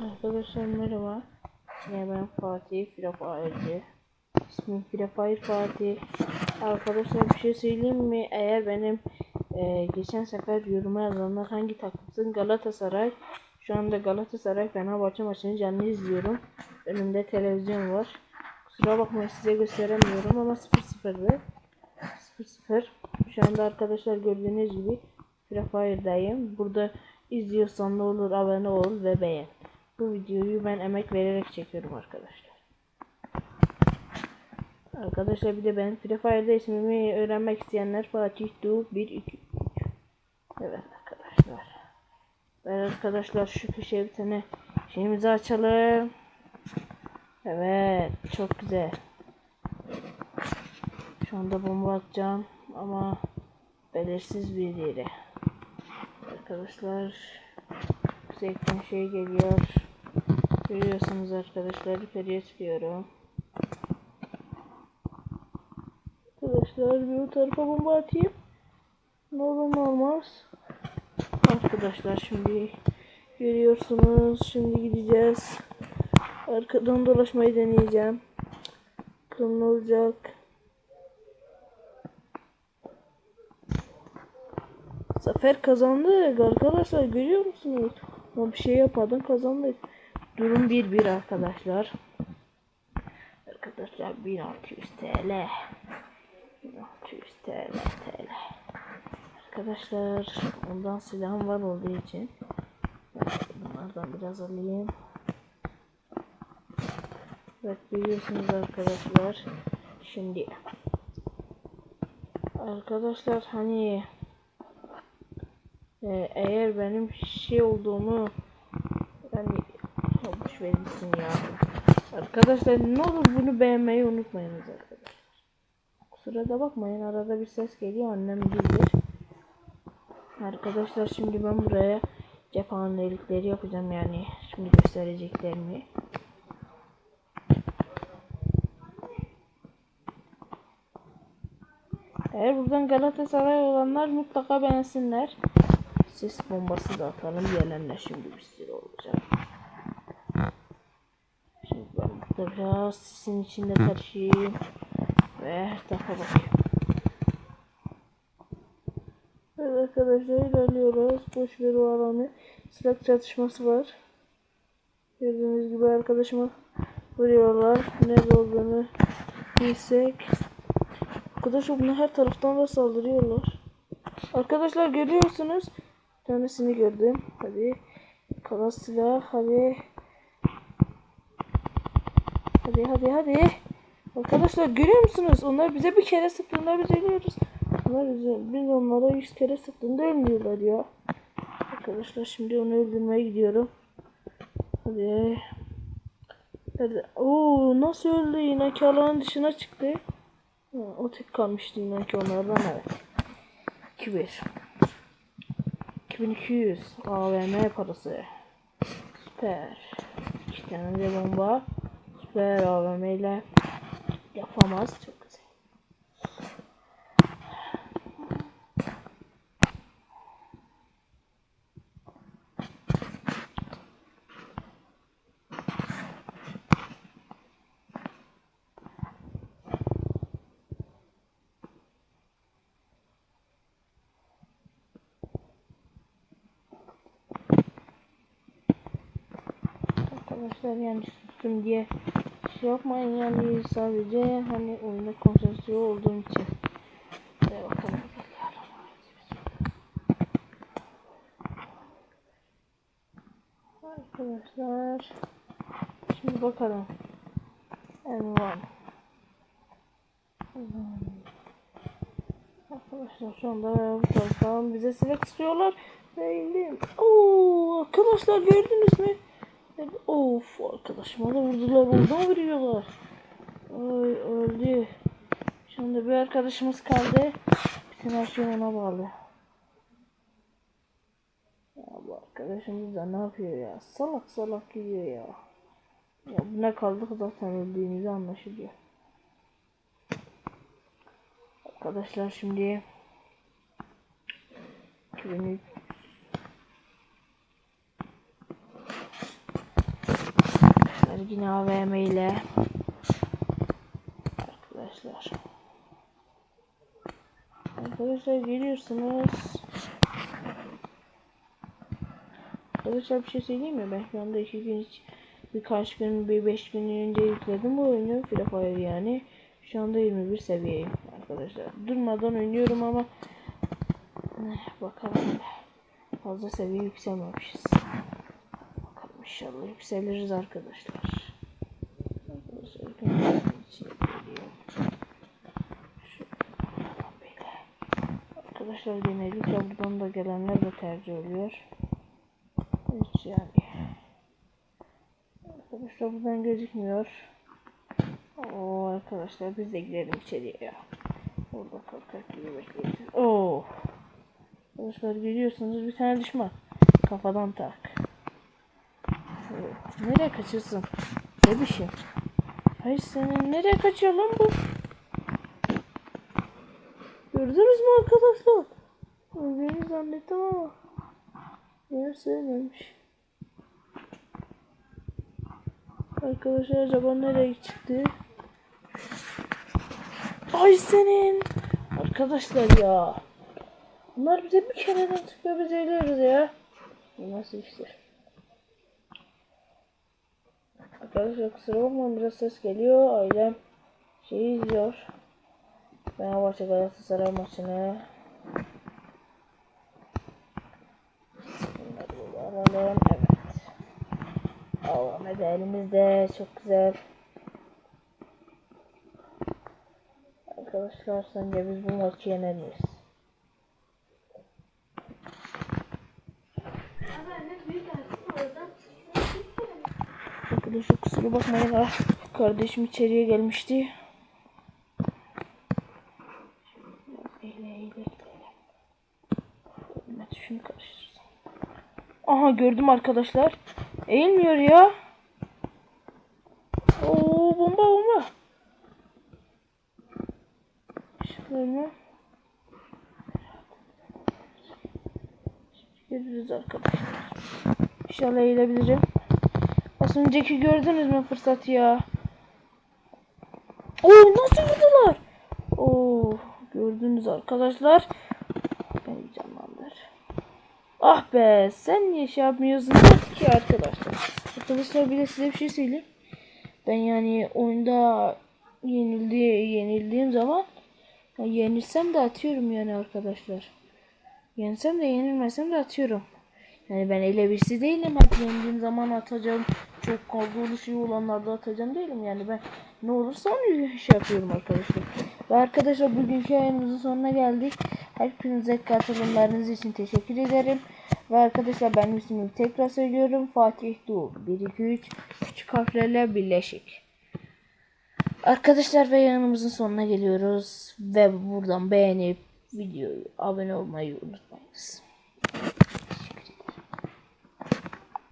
Arkadaşlar merhaba. Yine ben Fatih Firafayırcı. İsmim Firafayır Fatih. Arkadaşlar bir şey söyleyeyim mi? Eğer benim e, geçen sefer yoruma yazanlar hangi takımsın? Galatasaray. Şu anda Galatasaray Fenerbahçe maçını canlı izliyorum. Önümde televizyon var. Kusura bakmayın size gösteremiyorum ama 0-0'dı. 0-0. Şu anda arkadaşlar gördüğünüz gibi Firefire'dayım. Burada izliyorsan ne olur abone ol ve beğen. Bu videoyu ben emek vererek çekiyorum arkadaşlar. Arkadaşlar bir de ben Free Fire'da ismimi öğrenmek isteyenler Fatih Du 1 2 3. Evet arkadaşlar. Ben arkadaşlar şu köşeye bir tane şeyimizi açalım. Evet çok güzel. Şu anda bomba atacağım ama belirsiz bir yere. Arkadaşlar zevkten şey geliyor. Görüyorsunuz arkadaşlar yukarıya çıkıyorum. Arkadaşlar bir o tarafa bomba atayım. Ne olur ne olmaz. Arkadaşlar şimdi görüyorsunuz. Şimdi gideceğiz. Arkadan dolaşmayı deneyeceğim. Bakalım olacak. Zafer kazandık arkadaşlar görüyor musunuz? Ama bir şey yapmadan kazandık. Durum 1-1 arkadaşlar. Arkadaşlar 1600 TL. 1600 TL TL. Arkadaşlar ondan silahım var olduğu için bunlardan biraz alayım. Evet görüyorsunuz arkadaşlar. Şimdi arkadaşlar hani ee, eğer benim şey olduğumu yani boş ya. Arkadaşlar ne olur bunu beğenmeyi unutmayınız arkadaşlar. Kusura da bakmayın arada bir ses geliyor annem bilir. Arkadaşlar şimdi ben buraya cephanelikleri yapacağım yani şimdi göstereceklerimi. Eğer buradan Galatasaray olanlar mutlaka beğensinler. Sis bombası da atalım gelenler şimdi bir sürü olacak. Burada biraz sisin içinde taşıyayım. Ve daha bakayım. Evet arkadaşlar ilerliyoruz. Boş o alanı. Silah çatışması var. Gördüğünüz gibi arkadaşıma vuruyorlar. Nerede olduğunu bilsek. Arkadaşlar bunlar her taraftan da saldırıyorlar. Arkadaşlar görüyorsunuz. Bir tanesini gördüm. Hadi. Kalan silah. Hadi. Hadi hadi hadi. Arkadaşlar görüyor musunuz? Onlar bize bir kere sıktığında biz ölüyoruz. Onlar bize, biz onlara yüz kere sıktığında ölmüyorlar ya. Arkadaşlar şimdi onu öldürmeye gidiyorum. Hadi. Hadi. Oo nasıl öldü? Yine ki alanın dışına çıktı. Ha, o tek kalmıştı yine ki onlardan evet. 2-1. 2200 AVM parası. Süper. İki tane de bomba. Süper AVM ile yapamaz. Çok güzel. Arkadaşlar yani sustum diye yapmayın yani sadece hani oyuna konsantre olduğum için. Hadi bakalım. Arkadaşlar şimdi bakalım. N1 Arkadaşlar şu anda bu taraftan bize silah sıkıyorlar. Değilim. Oo arkadaşlar gördünüz mü? Of arkadaşıma da vurdular. Oradan vuruyorlar. Ay öldü. Şimdi bir arkadaşımız kaldı. Bütün her şey ona bağlı. Ya bu arkadaşımız da ne yapıyor ya? Salak salak gidiyor ya. Ya buna kaldık zaten öldüğümüzü anlaşılıyor. Arkadaşlar şimdi 2003 Yine AVM ile. Arkadaşlar. Arkadaşlar geliyorsunuz. Arkadaşlar bir şey söyleyeyim mi? Ben şu anda iki gün hiç birkaç gün, bir beş gün önce yükledim bu oyunu. Free Fire yani. Şu anda 21 seviyeyim arkadaşlar. Durmadan oynuyorum ama eh, bakalım fazla seviye yükselmemişiz. İnşallah yükseliriz arkadaşlar. Arkadaşlar genellikle buradan da gelenler de tercih oluyor. Hiç yani. Arkadaşlar buradan gözükmüyor. Oo arkadaşlar biz de girelim içeriye ya. Orada korkak gibi bekliyoruz. Oo. Arkadaşlar görüyorsunuz bir tane düşman. Kafadan tak. Nereye kaçırsın? Ne bir şey? Hayır senin nereye kaçıyor lan bu? Gördünüz mü arkadaşlar? Öldüğünü zannettim ama. Yer sevmemiş. Arkadaşlar acaba nereye çıktı? Ay senin. Arkadaşlar ya. Bunlar bize bir kereden çıkıyor biz ölüyoruz ya. Nasıl işler? Arkadaşlar kusura bakmayın biraz ses geliyor. Ailem şey izliyor. Fenerbahçe Galatasaray maçını. Bunları alalım. Evet. Allah'ım da elimizde. Çok güzel. Arkadaşlar sence biz bu maçı yener miyiz? Arkadaşlar kusura bakmayın ah, kardeşim içeriye gelmişti. Şunu karıştırsam. Aha gördüm arkadaşlar. Eğilmiyor ya. Oo bomba bomba. Şöyle. Görürüz arkadaşlar. İnşallah eğilebilirim. Az önceki gördünüz mü fırsatı ya? Oo nasıl vurdular? Oo gördünüz arkadaşlar. Beni canlandır. Ah be sen niye şey yapmıyorsun ki arkadaşlar? Arkadaşlar bir de size bir şey söyleyeyim. Ben yani oyunda yenildi yenildiğim zaman ya yenilsem de atıyorum yani arkadaşlar. Yensem de yenilmesem de atıyorum. Yani ben ele birisi değilim. Hep yendiğim zaman atacağım. Çok kadrolu şey olanlarda atacağım değilim. Yani ben ne olursa onu şey yapıyorum arkadaşlar. Ve arkadaşlar bugünkü yayınımızın sonuna geldik. Hepinize katılımlarınız için teşekkür ederim. Ve arkadaşlar ben ismimi tekrar söylüyorum. Fatih Doğu 1 2 3 küçük harflerle birleşik. Arkadaşlar ve yayınımızın sonuna geliyoruz. Ve buradan beğenip videoyu abone olmayı unutmayınız.